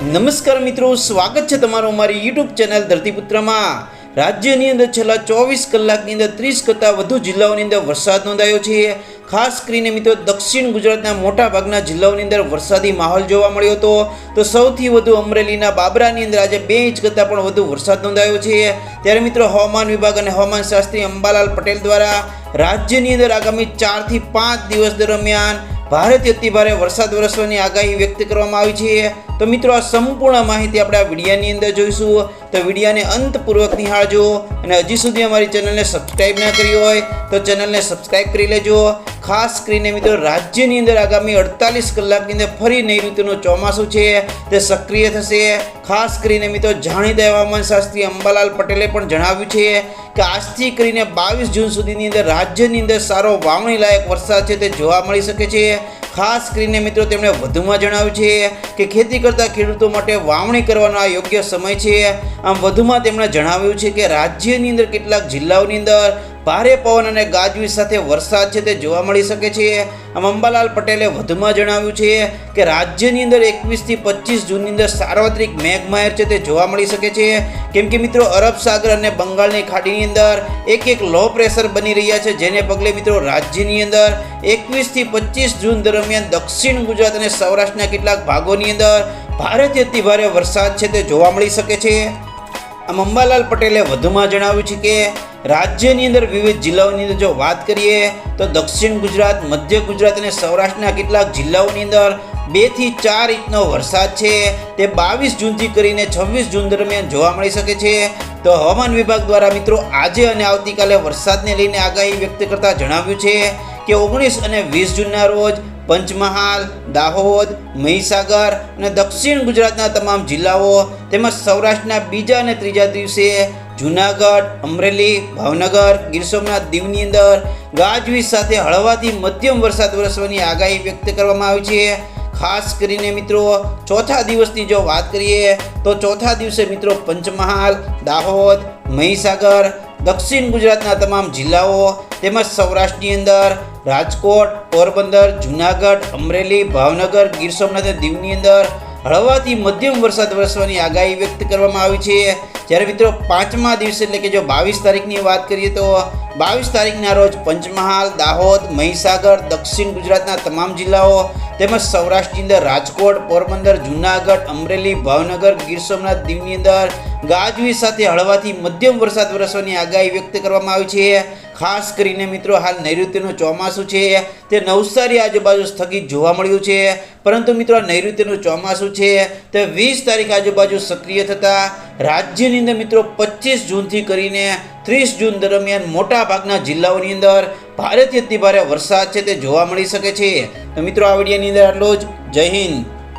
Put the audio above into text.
નમસ્કાર મિત્રો, સ્વાગત છે તમારું અમારી યુટ્યુબ ચેનલ ધરતીપુત્રમાં. રાજ્યની અંદર છેલ્લા ચોવીસ કલાકની અંદર ત્રીસ કરતાં વધુ જિલ્લાઓની અંદર વરસાદ નોંધાયો છે. ખાસ કરીને મિત્રો, દક્ષિણ ગુજરાતના મોટા ભાગના જિલ્લાઓની અંદર વરસાદી માહોલ જોવા મળ્યો હતો. તો સૌથી વધુ અમરેલીના બાબરાની અંદર આજે બે ઇંચ કરતાં પણ વધુ વરસાદ નોંધાયો છે. ત્યારે મિત્રો, હવામાન વિભાગ અને હવામાન શાસ્ત્રી અંબાલાલ પટેલ દ્વારા રાજ્યની અંદર આગામી ચારથી પાંચ દિવસ દરમિયાન ભારેથી અતિ ભારે વરસાદ વરસવાની આગાહી વ્યક્ત કરવામાં આવી છે. તો મિત્રો, આ સંપૂર્ણ માહિતી આપણે આ વિડીયાની અંદર જોઈશું. તો વિડીયાને અંતપૂર્વક નિહાળજો અને હજી સુધી અમારી ચેનલને સબસ્ક્રાઈબ ના કરી હોય તો ચેનલને સબસ્ક્રાઈબ કરી લેજો. ખાસ કરીને મિત્રો, રાજ્યની અંદર આગામી અડતાલીસ કલાકની અંદર ફરી નૈઋત્યનું ચોમાસું છે, તે સક્રિય થશે. ખાસ કરીને મિત્રો, જાણીતા હવામાન શાસ્ત્રી અંબાલાલ પટેલે પણ જણાવ્યું છે કે આજથી કરીને બાવીસ જૂન સુધીની અંદર રાજ્યની અંદર સારો વાવણી લાયક વરસાદ છે, તે જોવા મળી શકે છે. ખાસ કરીને મિત્રો, તેમણે વધુમાં જણાવ્યું છે કે ખેતી કરતા ખેડૂતો માટે વાવણી કરવાનો આ યોગ્ય સમય છે. આમ વધુમાં તેમણે જણાવ્યું છે કે રાજ્યની અંદર કેટલાક જિલ્લાઓની અંદર ભારે પવન અને ગાજવીજ સાથે વરસાદ છે તે જોવા મળી શકે છે. આમ અંબાલાલ પટેલે વધુમાં જણાવ્યું છે કે રાજ્યની અંદર એકવીસથી પચીસ જૂનની અંદર સાર્વત્રિક મેઘમહેર છે તે જોવા મળી શકે છે. કેમ કે મિત્રો, અરબ સાગર અને બંગાળની ખાડીની અંદર એક એક લો પ્રેશર બની રહ્યા છે. જેને પગલે મિત્રો, રાજ્યની અંદર એકવીસથી પચીસ જૂન દરમિયાન દક્ષિણ ગુજરાત અને સૌરાષ્ટ્રના કેટલાક ભાગોની અંદર ભારેથી અતિ ભારે વરસાદ છે તે જોવા મળી શકે છે. આમ અંબાલાલ પટેલે વધુમાં જણાવ્યું છે કે, રાજ્યની અંદર વિવિધ જિલ્લાઓની અંદર જો વાત કરીએ, તો દક્ષિણ ગુજરાત, મધ્ય ગુજરાત અને સૌરાષ્ટ્રના કેટલાક જિલ્લાઓની અંદર બેથી ચાર ઇંચનો વરસાદ છે. તે બાવીસ જૂનથી કરીને છવ્વીસ જૂન દરમિયાન જોવા મળી શકે છે. તો હવામાન વિભાગ દ્વારા મિત્રો આજે અને આવતીકાલે વરસાદને લઈને આગાહી વ્યક્ત કરતા જણાવ્યું છે કે, ઓગણીસ અને વીસ જૂનના રોજ પંચમહાલ, દાહોદ, મહીસાગર અને દક્ષિણ ગુજરાતના તમામ જિલ્લાઓ, તેમજ સૌરાષ્ટ્રના બીજા અને ત્રીજા દિવસે જૂનાગઢ, અમરેલી, ભાવનગર, ગીર સોમનાથ દીવની અંદર ગાજવીજ સાથે હળવાથી મધ્યમ વરસાદ વરસવાની આગાહી વ્યક્ત કરવામાં આવી છે. ખાસ કરીને મિત્રો, ચોથા દિવસની જો વાત કરીએ, તો ચોથા દિવસે મિત્રો પંચમહાલ, દાહોદ, મહીસાગર, દક્ષિણ ગુજરાતના તમામ જિલ્લાઓ, તેમજ સૌરાષ્ટ્રની અંદર રાજકોટ, પોરબંદર, જૂનાગઢ, અમરેલી, ભાવનગર, ગીર સોમનાથ દીવની અંદર હળવાથી મધ્યમ વરસાદ વરસવાની આગાહી વ્યક્ત કરવામાં આવી છે. જ્યારે મિત્રો પાંચમા દિવસે એટલે કે જો બાવીસ તારીખની વાત કરીએ તો બાવીસ તારીખના રોજ પંચમહાલ, દાહોદ, મહીસાગર, દક્ષિણ ગુજરાતના તમામ જિલ્લાઓ તેમજ સૌરાષ્ટ્રની અંદર રાજકોટ, પોરબંદર, જૂનાગઢ, અમરેલી, ભાવનગર, ગીર સોમનાથ, દીવની અંદર ગાજવીજ સાથે હળવાથી મધ્યમ વરસાદ વરસવાની આગાહી વ્યક્ત કરવામાં આવી છે. ખાસ કરીને મિત્રો હાલ નૈઋત્યનું ચોમાસું છે. તે નવસારી આજુબાજુ સ્થગિત જોવા મળ્યું છે. પરંતુ મિત્રો આ નૈઋત્યનું ચોમાસું છે તે વીસ તારીખ આજુબાજુ સક્રિય થતાં રાજ્યની અંદર મિત્રો પચીસ જૂનથી કરીને ત્રીસ જૂન દરમિયાન મોટા ભાગના જિલ્લાઓની અંદર ભારેથી અતિ ભારે વરસાદ છે તે જોવા મળી શકે છે. તો મિત્રો આ વિડીયોની અંદર આટલો જ. જય હિન્દ.